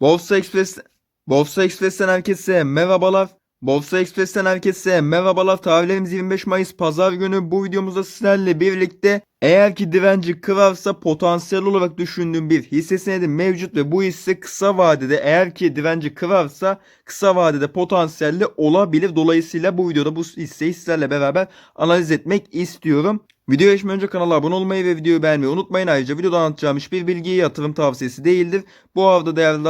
Borsa Express Borsa Express'ten herkese merhabalar. Borsa Express'ten herkese merhabalar. Tarihlerimiz 25 Mayıs Pazar günü. Bu videomuzda sizlerle birlikte eğer ki direnci kırarsa potansiyel olarak düşündüğüm bir hisse senedi mevcut ve bu hisse kısa vadede eğer ki direnci kırarsa kısa vadede potansiyelli olabilir. Dolayısıyla bu videoda bu hisseyi sizlerle beraber analiz etmek istiyorum. Videoya geçmeden önce kanala abone olmayı ve videoyu beğenmeyi unutmayın. Ayrıca videoda anlatacağım hiçbir bilgi yatırım tavsiyesi değildir. Bu hafta değerli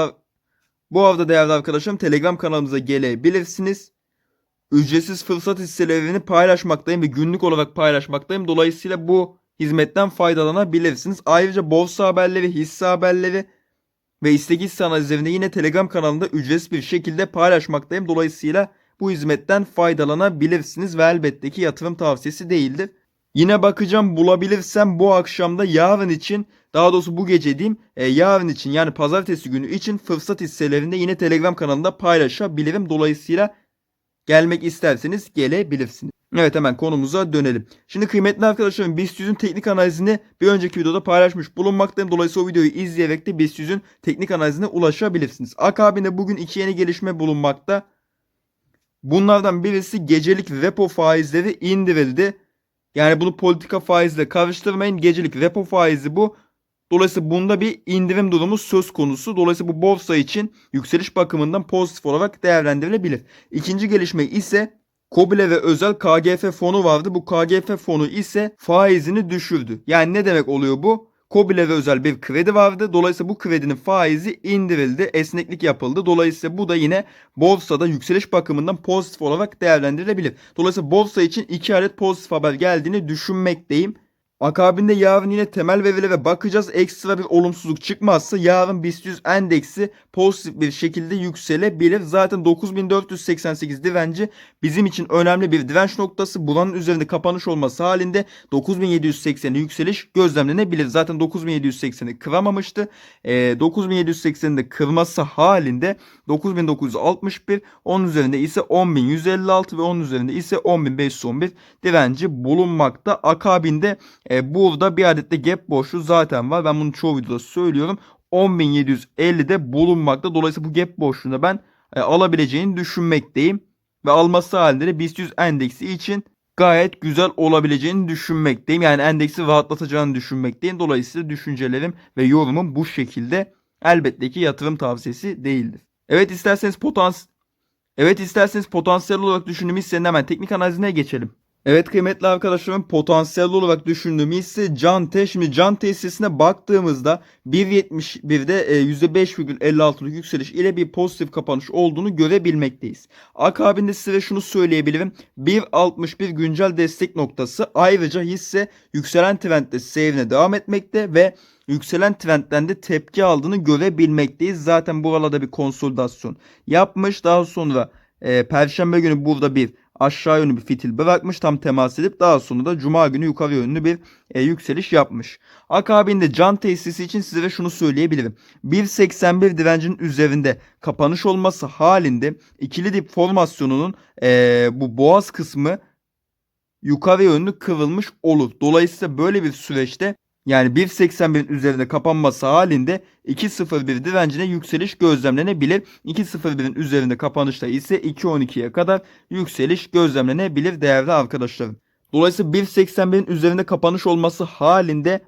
bu hafta değerli arkadaşlarım Telegram kanalımıza gelebilirsiniz. Ücretsiz fırsat hisselerini paylaşmaktayım ve günlük olarak paylaşmaktayım. Dolayısıyla bu hizmetten faydalanabilirsiniz. Ayrıca borsa haberleri, hisse haberleri ve istek hisse analizlerini yine Telegram kanalında ücretsiz bir şekilde paylaşmaktayım. Dolayısıyla bu hizmetten faydalanabilirsiniz ve elbette ki yatırım tavsiyesi değildir. Yine bakacağım bulabilirsem bu akşamda yarın için daha doğrusu bu gece diyeyim e, yarın için yani pazartesi günü için fırsat hisselerinde yine Telegram kanalında paylaşabilirim. Dolayısıyla gelmek isterseniz gelebilirsiniz. Evet hemen konumuza dönelim. Şimdi kıymetli arkadaşlarım BIST 100'ün teknik analizini bir önceki videoda paylaşmış bulunmaktayım. Dolayısıyla o videoyu izleyerek de BIST 100'ün teknik analizine ulaşabilirsiniz. Akabinde bugün iki yeni gelişme bulunmakta. Bunlardan birisi gecelik repo faizleri indirildi. Yani bunu politika faizle karıştırmayın. Gecelik repo faizi bu. Dolayısıyla bunda bir indirim durumu söz konusu. Dolayısıyla bu borsa için yükseliş bakımından pozitif olarak değerlendirilebilir. İkinci gelişme ise Kobile ve özel KGF fonu vardı. Bu KGF fonu ise faizini düşürdü. Yani ne demek oluyor bu? Kobile ve özel bir kredi vardı. Dolayısıyla bu kredinin faizi indirildi. Esneklik yapıldı. Dolayısıyla bu da yine borsada yükseliş bakımından pozitif olarak değerlendirilebilir. Dolayısıyla borsa için iki adet pozitif haber geldiğini düşünmekteyim. Akabinde yarın yine temel verilere bakacağız. Ekstra bir olumsuzluk çıkmazsa yarın BIST 100 endeksi pozitif bir şekilde yükselebilir. Zaten 9488 direnci bizim için önemli bir direnç noktası. Buranın üzerinde kapanış olması halinde 9780'e yükseliş gözlemlenebilir. Zaten 9780'i kıramamıştı. E, 9780'i de kırması halinde 9961 onun üzerinde ise 10156 ve onun üzerinde ise 10511 direnci bulunmakta. Akabinde e, burada bir adet de gap boşluğu zaten var. Ben bunu çoğu videoda söylüyorum. 10.750'de bulunmakta. Dolayısıyla bu gap boşluğunda ben e, alabileceğini düşünmekteyim. Ve alması halinde de BIST 100 endeksi için gayet güzel olabileceğini düşünmekteyim. Yani endeksi rahatlatacağını düşünmekteyim. Dolayısıyla düşüncelerim ve yorumum bu şekilde. Elbette ki yatırım tavsiyesi değildir. Evet isterseniz potans Evet isterseniz potansiyel olarak düşündüğüm hissenin hemen teknik analizine geçelim. Evet kıymetli arkadaşlarım potansiyel olarak düşündüğüm hisse Cante. Şimdi Cante hissesine baktığımızda 1.71'de e, %5,56'lık yükseliş ile bir pozitif kapanış olduğunu görebilmekteyiz. Akabinde size şunu söyleyebilirim. 1.61 güncel destek noktası. Ayrıca hisse yükselen trendde seyrine devam etmekte ve yükselen trendden de tepki aldığını görebilmekteyiz. Zaten buralarda bir konsolidasyon yapmış. Daha sonra e, Perşembe günü burada bir aşağı yönlü bir fitil bırakmış tam temas edip daha sonra da cuma günü yukarı yönlü bir e, yükseliş yapmış. Akabinde can tesisi için size şunu söyleyebilirim. 1.81 direncinin üzerinde kapanış olması halinde ikili dip formasyonunun e, bu boğaz kısmı yukarı yönlü kıvrılmış olur. Dolayısıyla böyle bir süreçte yani 1.81'in üzerinde kapanması halinde 2.01 direncine yükseliş gözlemlenebilir. 2.01'in üzerinde kapanışta ise 2.12'ye kadar yükseliş gözlemlenebilir değerli arkadaşlarım. Dolayısıyla 1.81'in üzerinde kapanış olması halinde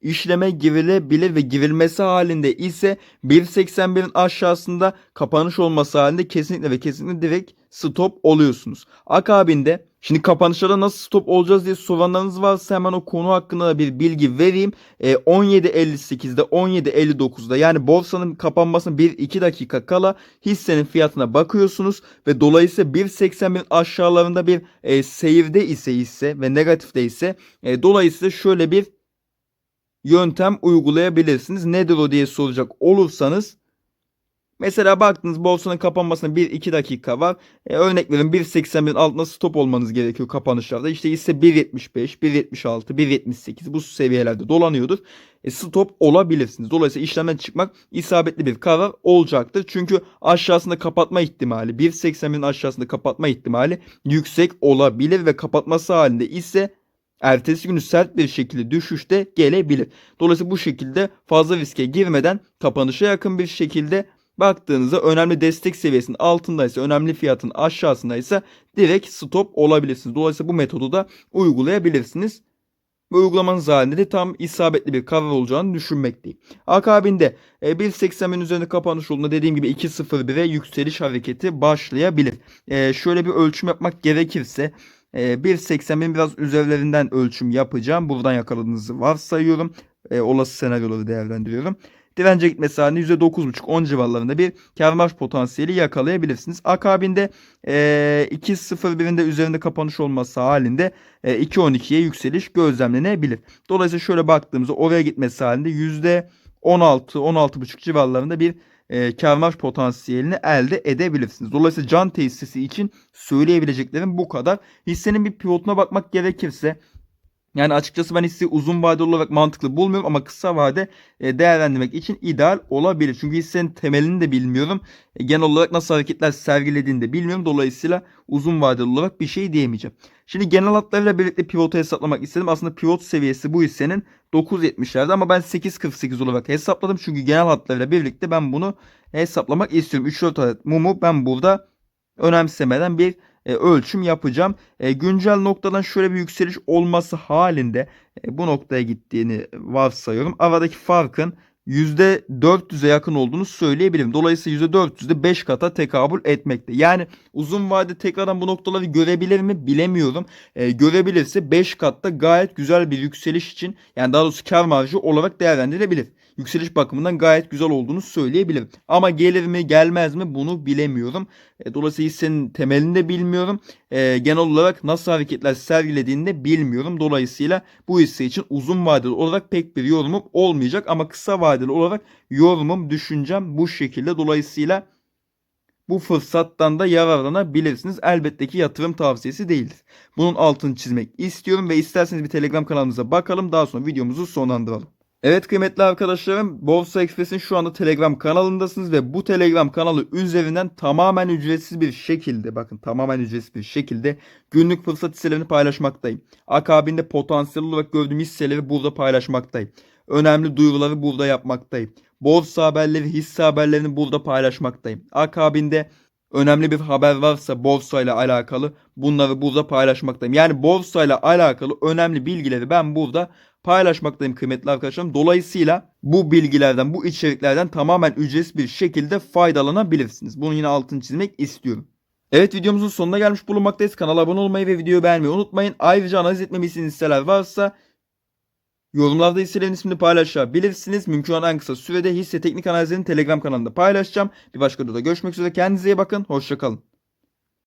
işleme girilebilir ve girilmesi halinde ise 1.81'in aşağısında kapanış olması halinde kesinlikle ve kesinlikle direkt stop oluyorsunuz. Akabinde Şimdi kapanışlarda nasıl stop olacağız diye soranlarınız varsa hemen o konu hakkında da bir bilgi vereyim. E, 17.58'de 17.59'da yani borsanın kapanmasına 1-2 dakika kala hissenin fiyatına bakıyorsunuz ve dolayısıyla 1.81 aşağılarında bir e, seyirde ise hisse ve negatifte ise e, dolayısıyla şöyle bir yöntem uygulayabilirsiniz. Nedir o diye soracak olursanız Mesela baktınız borsanın kapanmasına 1-2 dakika var. E, örnek verin 1.81'in altında stop olmanız gerekiyor kapanışlarda. İşte ise 1.75, 1.76, 1.78 bu seviyelerde dolanıyordur. E, stop olabilirsiniz. Dolayısıyla işlemden çıkmak isabetli bir karar olacaktır. Çünkü aşağısında kapatma ihtimali 1.81'in aşağısında kapatma ihtimali yüksek olabilir ve kapatması halinde ise ertesi günü sert bir şekilde düşüşte gelebilir. Dolayısıyla bu şekilde fazla riske girmeden kapanışa yakın bir şekilde Baktığınızda önemli destek seviyesinin altındaysa, önemli fiyatın aşağısındaysa direkt stop olabilirsiniz. Dolayısıyla bu metodu da uygulayabilirsiniz. Bu uygulamanız halinde de tam isabetli bir karar olacağını düşünmekteyim. Akabinde e, 1.80'in üzerinde kapanış olduğunda dediğim gibi 2.01'e yükseliş hareketi başlayabilir. E, şöyle bir ölçüm yapmak gerekirse e, 1.80'in biraz üzerlerinden ölçüm yapacağım. Buradan yakaladığınızı varsayıyorum. E, olası senaryoları değerlendiriyorum. Dirence gitmesi halinde %9.5-10 civarlarında bir kar marj potansiyeli yakalayabilirsiniz. Akabinde e, 2.01'in de üzerinde kapanış olması halinde e, 2.12'ye yükseliş gözlemlenebilir. Dolayısıyla şöyle baktığımızda oraya gitmesi halinde %16-16.5 civarlarında bir e, kar marj potansiyelini elde edebilirsiniz. Dolayısıyla can tesisi için söyleyebileceklerim bu kadar. Hissenin bir pivotuna bakmak gerekirse yani açıkçası ben hisseyi uzun vadeli olarak mantıklı bulmuyorum ama kısa vade e, değerlendirmek için ideal olabilir. Çünkü hissenin temelini de bilmiyorum. E, genel olarak nasıl hareketler sergilediğini de bilmiyorum. Dolayısıyla uzun vadeli olarak bir şey diyemeyeceğim. Şimdi genel hatlarıyla birlikte pivotu hesaplamak istedim. Aslında pivot seviyesi bu hissenin 9.70'lerde ama ben 8.48 olarak hesapladım. Çünkü genel hatlarıyla birlikte ben bunu hesaplamak istiyorum. 3-4 adet mumu ben burada önemsemeden bir e, ölçüm yapacağım. E, güncel noktadan şöyle bir yükseliş olması halinde e, bu noktaya gittiğini varsayıyorum. Aradaki farkın %400'e yakın olduğunu söyleyebilirim. Dolayısıyla %400'de 5 kata tekabül etmekte. Yani uzun vade tekrardan bu noktaları görebilir mi bilemiyorum. E, görebilirse 5 katta gayet güzel bir yükseliş için yani daha doğrusu kar marjı olarak değerlendirilebilir. Yükseliş bakımından gayet güzel olduğunu söyleyebilirim. Ama gelir mi gelmez mi bunu bilemiyorum. E, dolayısıyla hissenin temelini de bilmiyorum. E, genel olarak nasıl hareketler sergilediğini de bilmiyorum. Dolayısıyla bu hisse için uzun vadeli olarak pek bir yorumum olmayacak. Ama kısa vadeli olarak yorumum, düşüncem bu şekilde. Dolayısıyla bu fırsattan da yararlanabilirsiniz. Elbette ki yatırım tavsiyesi değildir. Bunun altını çizmek istiyorum ve isterseniz bir Telegram kanalımıza bakalım. Daha sonra videomuzu sonlandıralım. Evet kıymetli arkadaşlarım Borsa Express'in şu anda Telegram kanalındasınız ve bu Telegram kanalı üzerinden tamamen ücretsiz bir şekilde bakın tamamen ücretsiz bir şekilde günlük fırsat hisselerini paylaşmaktayım. Akabinde potansiyel olarak gördüğüm hisseleri burada paylaşmaktayım. Önemli duyuruları burada yapmaktayım. Borsa haberleri, hisse haberlerini burada paylaşmaktayım. Akabinde önemli bir haber varsa borsayla alakalı bunları burada paylaşmaktayım. Yani borsayla alakalı önemli bilgileri ben burada paylaşmaktayım kıymetli arkadaşlarım. Dolayısıyla bu bilgilerden, bu içeriklerden tamamen ücretsiz bir şekilde faydalanabilirsiniz. Bunun yine altını çizmek istiyorum. Evet videomuzun sonuna gelmiş bulunmaktayız. Kanala abone olmayı ve videoyu beğenmeyi unutmayın. Ayrıca analiz etmemi istediğiniz varsa yorumlarda hisselerin ismini paylaşabilirsiniz. Mümkün olan en kısa sürede hisse teknik analizlerini Telegram kanalında paylaşacağım. Bir başka videoda görüşmek üzere. Kendinize iyi bakın. Hoşçakalın.